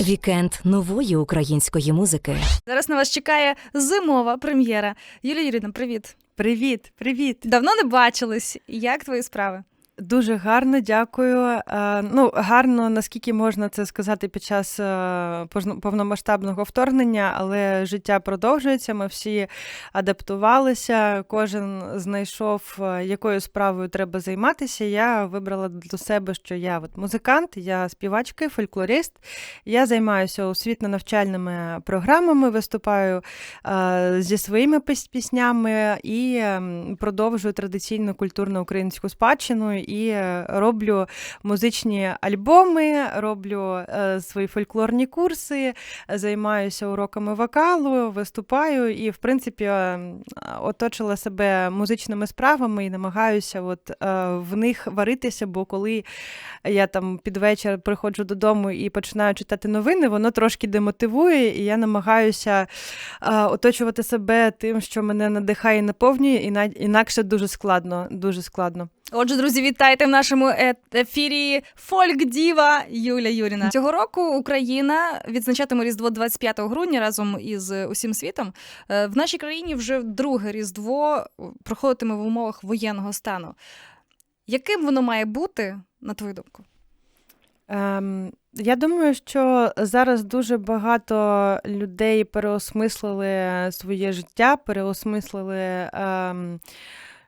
Вікенд нової української музики. Зараз на вас чекає зимова прем'єра. Юлія Юріна, привіт. Привіт, привіт. Давно не бачились. Як твої справи? Дуже гарно, дякую. Е, ну, гарно, наскільки можна це сказати під час е, повномасштабного вторгнення, але життя продовжується. Ми всі адаптувалися. Кожен знайшов, е, якою справою треба займатися. Я вибрала для себе, що я от музикант, я співачка, фольклорист. Я займаюся освітньо-навчальними програмами, виступаю зі своїми піснями і ем, продовжую традиційну культурну українську спадщину і роблю музичні альбоми, роблю е, свої фольклорні курси, займаюся уроками вокалу, виступаю і, в принципі, е, оточила себе музичними справами і намагаюся от, е, в них варитися, бо коли я там під вечір приходжу додому і починаю читати новини, воно трошки демотивує, і я намагаюся оточувати себе тим, що мене надихає і наповнює, іна- інакше дуже складно, дуже складно. Отже, друзі, вітайте в нашому е- ефірі Фольк Діва Юля Юріна. Цього року Україна відзначатиме Різдво 25 грудня разом із усім світом. Е, В нашій країні вже друге Різдво проходитиме в умовах воєнного стану. Яким воно має бути, на твою думку? Ем, я думаю, що зараз дуже багато людей переосмислили своє життя, переосмислили, ем,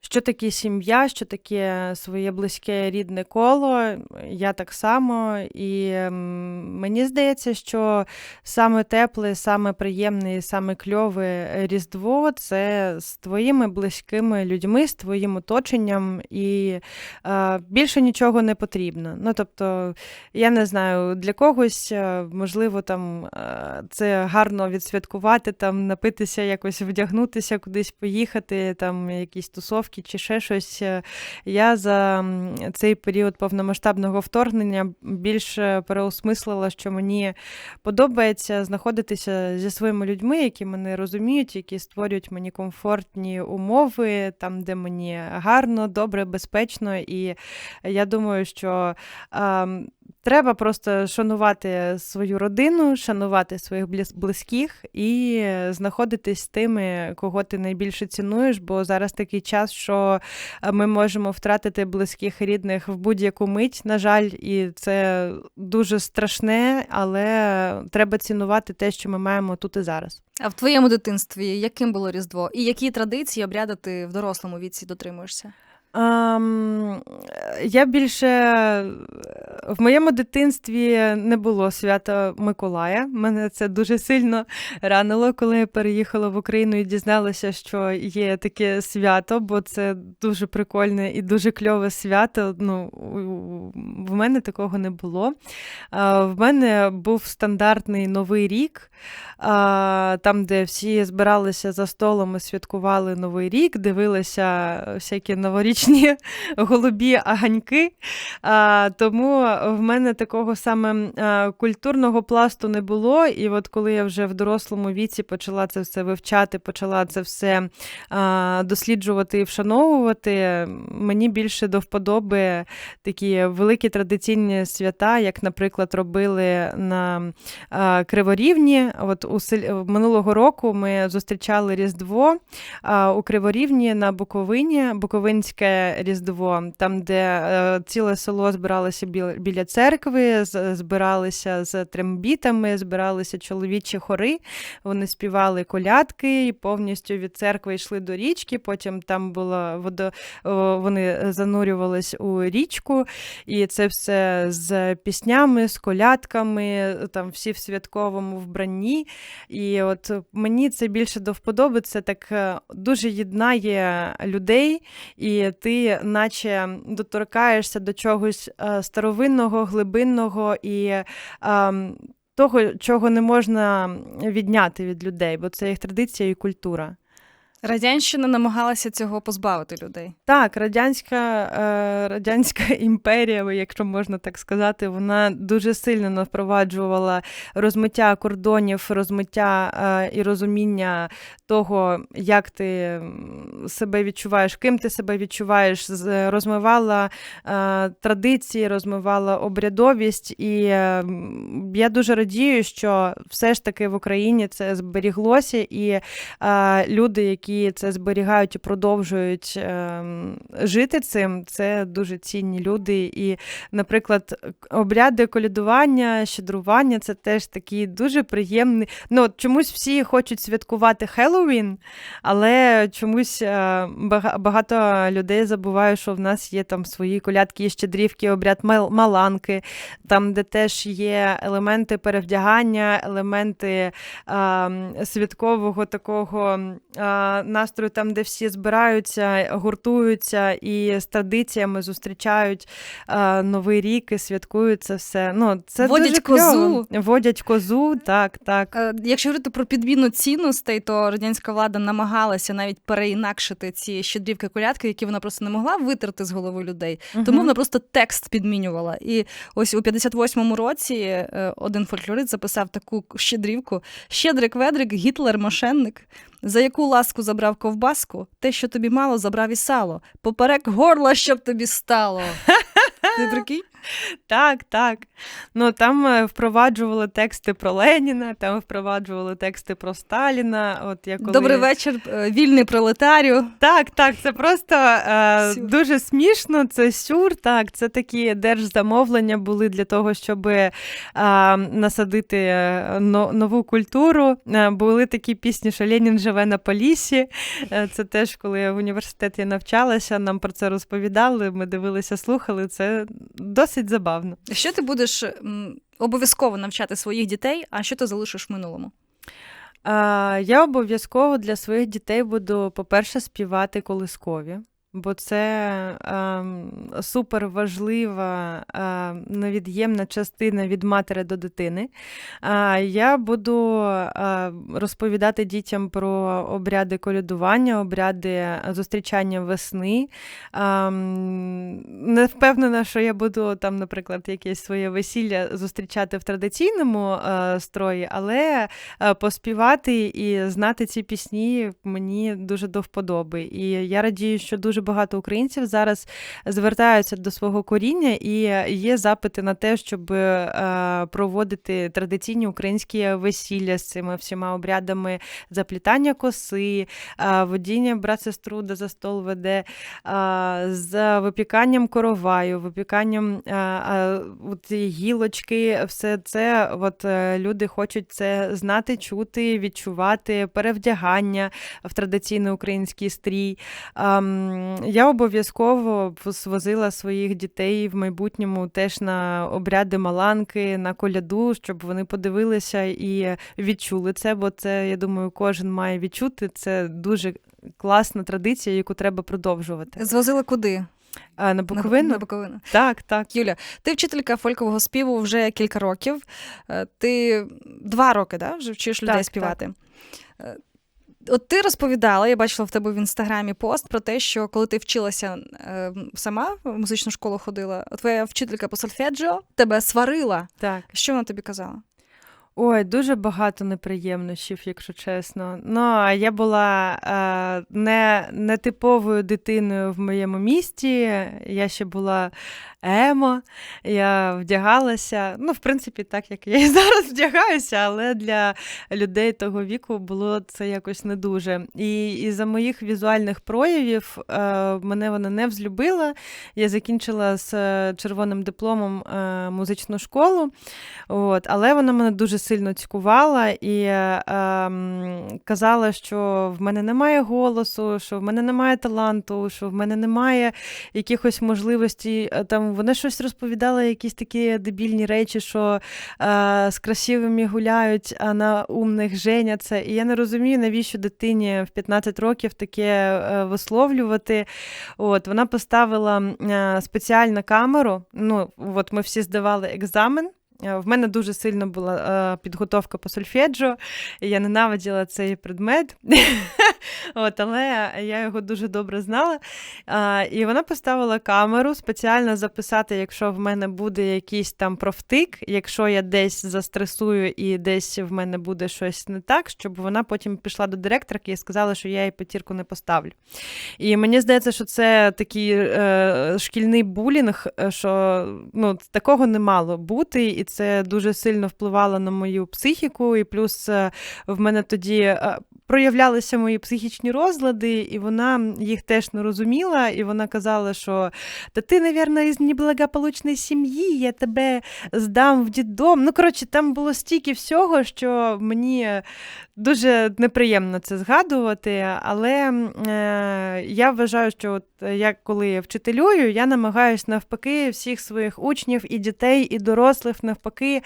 що таке сім'я, що таке своє близьке рідне коло. Я так само. І мені здається, що саме тепле, саме приємне, і саме кльове Різдво це з твоїми близькими людьми, з твоїм оточенням, і е, більше нічого не потрібно. Ну, тобто, я не знаю, для когось, е, можливо, там е, це гарно відсвяткувати, там напитися, якось вдягнутися, кудись поїхати, там якісь тусовки чи ще щось. Е, Я за цей період повномасштабного вторгнення більше переосмислила, що мені подобається знаходитися зі своїми людьми, які мене розуміють, які створюють мені комфортні умови, там, де мені гарно, добре, безпечно. І я думаю, що треба просто шанувати свою родину, шанувати своїх близьких і знаходитись з тими, кого ти найбільше цінуєш, бо зараз такий час, що е, ми можемо втратити близьких рідних в будь-яку мить, на жаль, і це дуже страшне, але треба цінувати те, що ми маємо тут і зараз. А в твоєму дитинстві яким було Різдво? І які традиції обряди ти в дорослому віці дотримуєшся? Ем, я більше в моєму дитинстві не було свята Миколая. Мене це дуже сильно ранило, коли я переїхала в Україну і дізналася, що є таке свято, бо це дуже прикольне і дуже кльове свято. Ну, в мене такого не було. В мене був стандартний новий рік, там, де всі збиралися за столом і святкували Новий рік, дивилися всякі новорічні голубі аганьки. Тому в мене такого саме культурного пласту не було. І от коли я вже в дорослому віці почала це все вивчати, почала це все досліджувати і вшановувати, мені більше до вподоби такі великі традиційні свята, як, наприклад, робили на Криворівні. От у сел... минулого року ми зустрічали Різдво у Криворівні на Буковині, Буковинське Різдво, там, де е, ціле село збиралося біля, церкви, збиралися з трембітами, збиралися чоловічі хори. Вони співали колядки і повністю від церкви йшли до річки. Потім там було водо... вони занурювались у річку, і це все з піснями, з колядками, там всі в святковому вбранні. І от мені це більше до вподоби, це так е, дуже єднає людей, і ти, наче, доторкаєшся до чогось е, старовинного, глибинного і. ем, того, чого не можна відняти від людей, бо це їх традиція і культура. Радянщина намагалася цього позбавити людей. Так, радянська, е, радянська імперія, якщо можна так сказати, вона дуже сильно впроваджувала розмиття кордонів, розмиття е, і розуміння того, як ти себе відчуваєш, ким ти себе відчуваєш, розмивала е, традиції, розмивала обрядовість. І я дуже радію, що все ж таки в Україні це зберіглося, і люди, які це зберігають і продовжують е, жити цим, це дуже цінні люди. І, наприклад, обряди колядування, щедрування це теж такі дуже приємні. Ну, чомусь всі хочуть святкувати Хеллоуін, але чомусь е, багато людей забуває, що в нас є там свої колядки, і щедрівки, обряд маланки, там, де теж є елементи перевдягання, елементи а, святкового такого а, настрою, там, де всі збираються, гуртуються і з традиціями зустрічають а, Новий рік і святкують це все. Ну, це Водять дуже кльово. козу. Водять козу, так, так. Е, Якщо говорити про підміну цінностей, то радянська влада намагалася навіть переінакшити ці щедрівки колядки, які вона просто не могла витерти з голови людей. Тому вона просто текст підмінювала. І ось у 58-му році е, один фольклорист записав таку щедрівку: Щедрик ведрик, Гітлер мошенник. За яку ласку забрав ковбаску, те, що тобі мало, забрав і сало. Поперек горла, щоб тобі стало. Ти прикинь? Так, так. Ну там е, впроваджували тексти про Леніна, там впроваджували тексти про Сталіна. От я коли... Добрий вечір, е, вільний пролетарію. Так, так, це просто е, дуже смішно. Це сюр. Так, це такі держзамовлення були для того, щоб е, насадити е, нову культуру. Були такі пісні, що Ленін живе на Полісі. Це теж, коли я в університеті навчалася, нам про це розповідали. Ми дивилися, слухали. Це досить забавно. Що ти будеш обов'язково навчати своїх дітей, а що ти залишиш в минулому? Я обов'язково для своїх дітей буду, по-перше, співати колискові. Бо це ем, супер важлива, ем, невід'ємна частина від матері до дитини. А, я буду е, розповідати дітям про обряди колядування, обряди зустрічання весни. Ем, не впевнена, що я буду там, наприклад, якесь своє весілля зустрічати в традиційному е, строї, але е, поспівати і знати ці пісні мені дуже до вподоби. І я радію, що дуже багато українців зараз звертаються до свого коріння і є запити на те, щоб е, проводити традиційні українські весілля з цими всіма обрядами. Заплітання коси, е, водіння брат-сестру, де за стол веде, е, з випіканням короваю, випіканням от гілочки, все це от, люди хочуть це знати, чути, відчувати, перевдягання в традиційний український стрій. Я обов'язково свозила своїх дітей в майбутньому теж на обряди маланки, на коляду, щоб вони подивилися і відчули це, бо це, я думаю, кожен має відчути. Це дуже класна традиція, яку треба продовжувати. Звозила куди? А, на Буковину? На, на Буковину. Так, так. Юля, ти вчителька фолькового співу вже кілька років. Е, Ти два роки да, вже вчиш людей Так, співати. Е, От ти розповідала, я бачила в тебе в інстаграмі пост про те, що коли ти вчилася е, сама в музичну школу ходила, твоя вчителька по сольфеджіо тебе сварила. так. Що вона тобі казала? Ой, дуже багато неприємнощів, якщо чесно. Ну, я була е, не, не типовою дитиною в моєму місті. Я ще була емо, я вдягалася. Ну, в принципі, так як я і зараз вдягаюся, але для людей того віку було це якось не дуже. І із-за моїх візуальних проявів е, мене вона не взлюбила. Я закінчила з е, червоним дипломом е, музичну школу. От, але вона мене дуже сильно цькувала і е, казала, що в мене немає голосу, що в мене немає таланту, що в мене немає якихось можливостей. Е, Там вона щось розповідала, якісь такі дебільні речі, що е, з красивими гуляють, а на умних женяться. І я не розумію, навіщо дитині в 15 років таке е, висловлювати. От, вона поставила е, спеціальну камеру. Ну, от ми всі здавали екзамен. Е, В мене дуже сильно була е, підготовка по сольфеджо. я ненавиділа цей предмет, От, але я його дуже добре знала. А, і вона поставила камеру спеціально записати, якщо в мене буде якийсь там профтик, якщо я десь застресую і десь в мене буде щось не так, щоб вона потім пішла до директорки і сказала, що я їй п'ятірку не поставлю. І мені здається, що це такий е, шкільний булінг, е, що ну, такого не мало бути, і це дуже сильно впливало на мою психіку. І плюс е, в мене тоді е, проявлялися мої психічні розлади, і вона їх теж не розуміла. І вона казала, що та ти, навірно, із неблагополучної сім'ї, я тебе здам в дідом. Ну, коротше, там було стільки всього, що мені дуже неприємно це згадувати. Але е, я вважаю, що от я коли вчителюю, я намагаюся навпаки всіх своїх учнів і дітей, і дорослих навпаки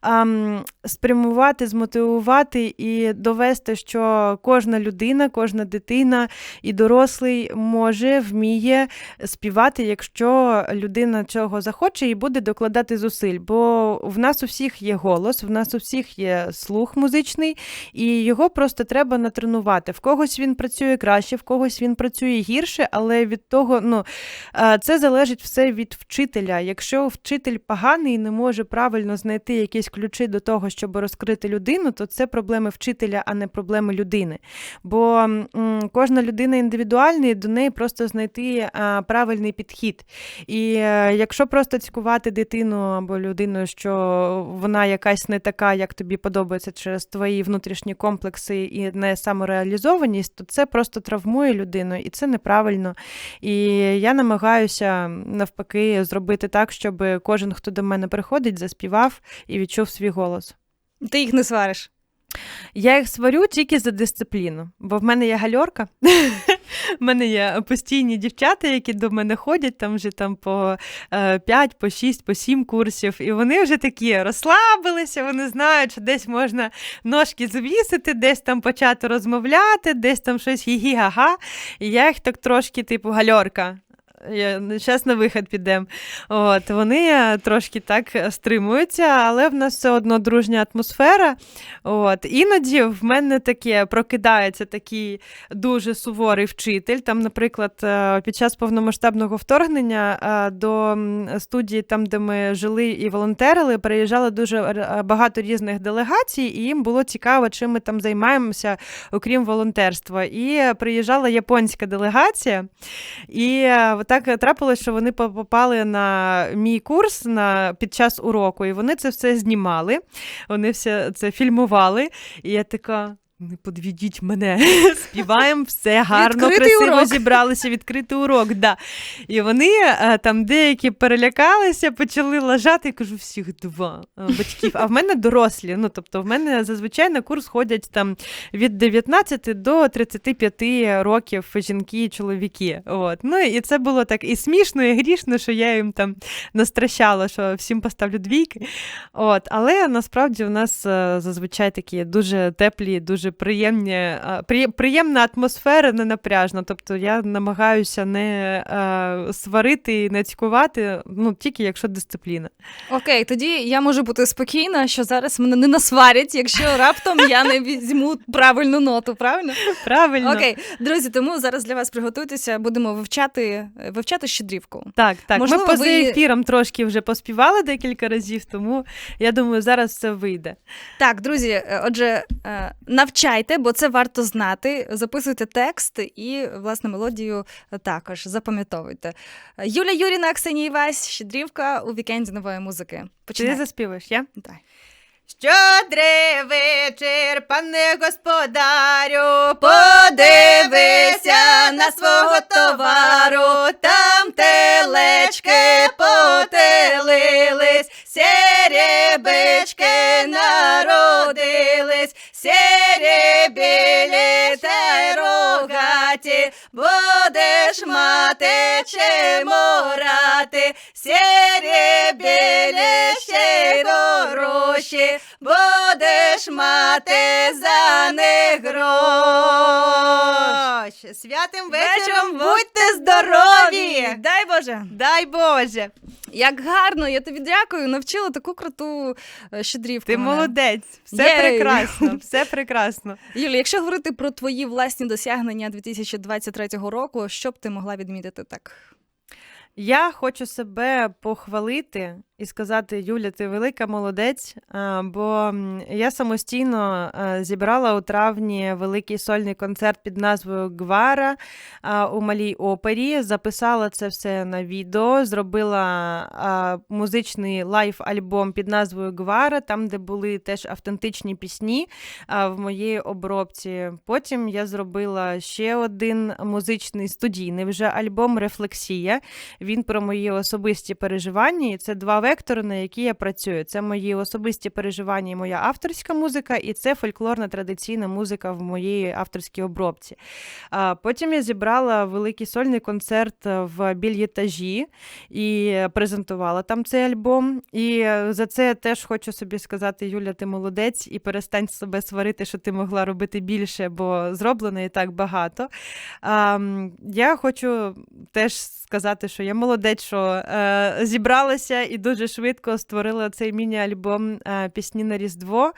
ам, спрямувати, змотивувати і довести, що кожна людина, кожна дитина і дорослий може, вміє співати, якщо людина цього захоче і буде докладати зусиль. Бо в нас у всіх є голос, в нас у всіх є слух музичний, і його просто треба натренувати. В когось він працює краще, в когось він працює гірше, але від того, ну е, це залежить все від вчителя. Якщо вчитель поганий і не може правильно знайти якісь ключі до того, щоб розкрити людину, то це проблеми вчителя, а не проблеми людини. Бо м, кожна людина індивідуальна, і до неї просто знайти а, правильний підхід. І е, якщо просто цькувати дитину або людину, що вона якась не така, як тобі подобається через твої внутрішні комплекси і не самореалізованість, то це просто травмує людину, і це неправильно. І я намагаюся навпаки зробити так, щоб кожен, хто до мене приходить, заспівав і відчув свій голос. Ти їх не свариш. Я їх сварю тільки за дисципліну, бо в мене є гальорка. В мене є постійні дівчата, які до мене ходять там вже там по 5, по 6, по 7 курсів, і вони вже такі розслабилися, вони знають, що десь можна ножки звісити, десь там почати розмовляти, десь там щось гі-гі-га-га. І я їх так трошки, типу, гальорка. Зараз на вихід підемо. От, вони е, трошки так стримуються, але в нас все одно дружня атмосфера. От, іноді в мене таке прокидається такий дуже суворий вчитель. Там, наприклад, е, під час повномасштабного вторгнення е, до студії, там, де ми жили і волонтерили, приїжджало дуже багато різних делегацій, і їм було цікаво, чим ми там займаємося, окрім волонтерства. І приїжджала японська делегація. І е, так трапилось, що вони по- попали на мій курс на, під час уроку, і вони це все знімали, вони все це фільмували. І я така. Не подвідіть мене, співаємо все гарно, Відкритий красиво урок. зібралися, відкритий урок. Да. І вони е, там деякі перелякалися, почали лажати. Я кажу, всіх два е, батьків. А в мене дорослі. Ну, тобто, в мене зазвичай на курс ходять там від 19 до 35 років жінки і чоловіки. От. Ну і це було так і смішно, і грішно, що я їм там настращала, що всім поставлю двійки. От. Але насправді у нас е, зазвичай такі дуже теплі, дуже приємні, е, приємна атмосфера, не напряжна. Тобто я намагаюся не е, сварити і не цькувати, ну тільки якщо дисципліна. Окей, тоді я можу бути спокійна, що зараз мене не насварять, якщо раптом я не візьму правильну ноту, правильно? Правильно. Окей, друзі, тому зараз для вас приготуйтеся, будемо вивчати, вивчати щедрівку. Так, так. Можливо, Ми поза ви- ефіром трошки вже поспівали декілька разів, тому я думаю, зараз все вийде. Так, друзі, е, отже, е, навчайте, бо це варто знати. Записуйте текст і, власне, мелодію також запам'ятовуйте. Юля Юріна, Ксенія Івась, щедрівка у вікенді нової музики. Ти заспіваєш, я? Давай. Щодрий вечір, пане господарю, Подивися на свого товару, там телечки потелились, серебички народились, сірі білі та й рогаті, будеш мати чи морати, сірі білі ще й дорожчі, будеш мати за них гроші. Святим Вечором будьте здорові! Дай Боже! Дай Боже! Як гарно! Я тобі дякую. Навчила таку круту е, щедрівку. Ти мене. молодець, все Єй! прекрасно, все прекрасно. Юлі, якщо говорити про твої власні досягнення 2023 року, що б ти могла відмітити так? Я хочу себе похвалити і сказати: Юля, ти велика молодець. Бо я самостійно зібрала у травні великий сольний концерт під назвою Гвара у малій опері. Записала це все на відео, зробила музичний лайв-альбом під назвою Гвара, там, де були теж автентичні пісні в моїй обробці. Потім я зробила ще один музичний студійний вже альбом Рефлексія. Він про мої особисті переживання, і це два вектори, на які я працюю. Це мої особисті переживання, і моя авторська музика, і це фольклорна традиційна музика в моїй авторській обробці. Потім я зібрала великий сольний концерт в більєтажі і презентувала там цей альбом. І за це я теж хочу собі сказати: Юля, ти молодець, і перестань себе сварити, що ти могла робити більше, бо зроблено і так багато. Я хочу теж сказати, що я молодець, що е, зібралася і дуже швидко створила цей міні-альбом е, Пісні на Різдво.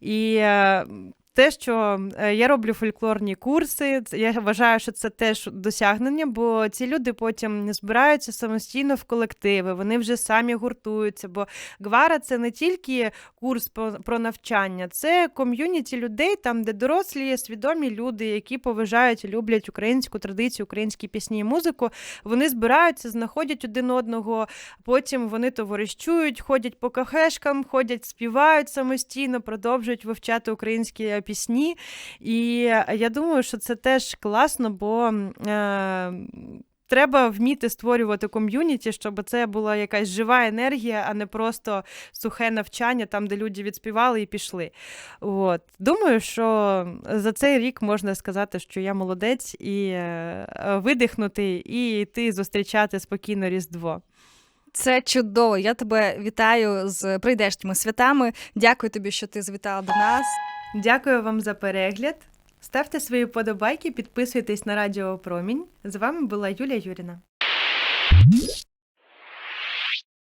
І е, те, що е, я роблю фольклорні курси, я вважаю, що це теж досягнення, бо ці люди потім збираються самостійно в колективи, вони вже самі гуртуються. Бо Гвара це не тільки курс про, навчання, це ком'юніті людей, там, де дорослі, свідомі люди, які поважають і люблять українську традицію, українські пісні і музику. Вони збираються, знаходять один одного, потім вони товаришують, ходять по кафешкам, ходять, співають самостійно, продовжують вивчати українські пісні. І я думаю, що це теж класно, бо. Е- Треба вміти створювати ком'юніті, щоб це була якась жива енергія, а не просто сухе навчання, там, де люди відспівали і пішли. От. Думаю, що за цей рік можна сказати, що я молодець і е, видихнути, і йти зустрічати спокійно Різдво. Це чудово. Я тебе вітаю з прийдешніми святами. Дякую тобі, що ти звітала до нас. Дякую вам за перегляд. Ставте свої подобайки, підписуйтесь на Радіо Промінь. З вами була Юлія Юріна.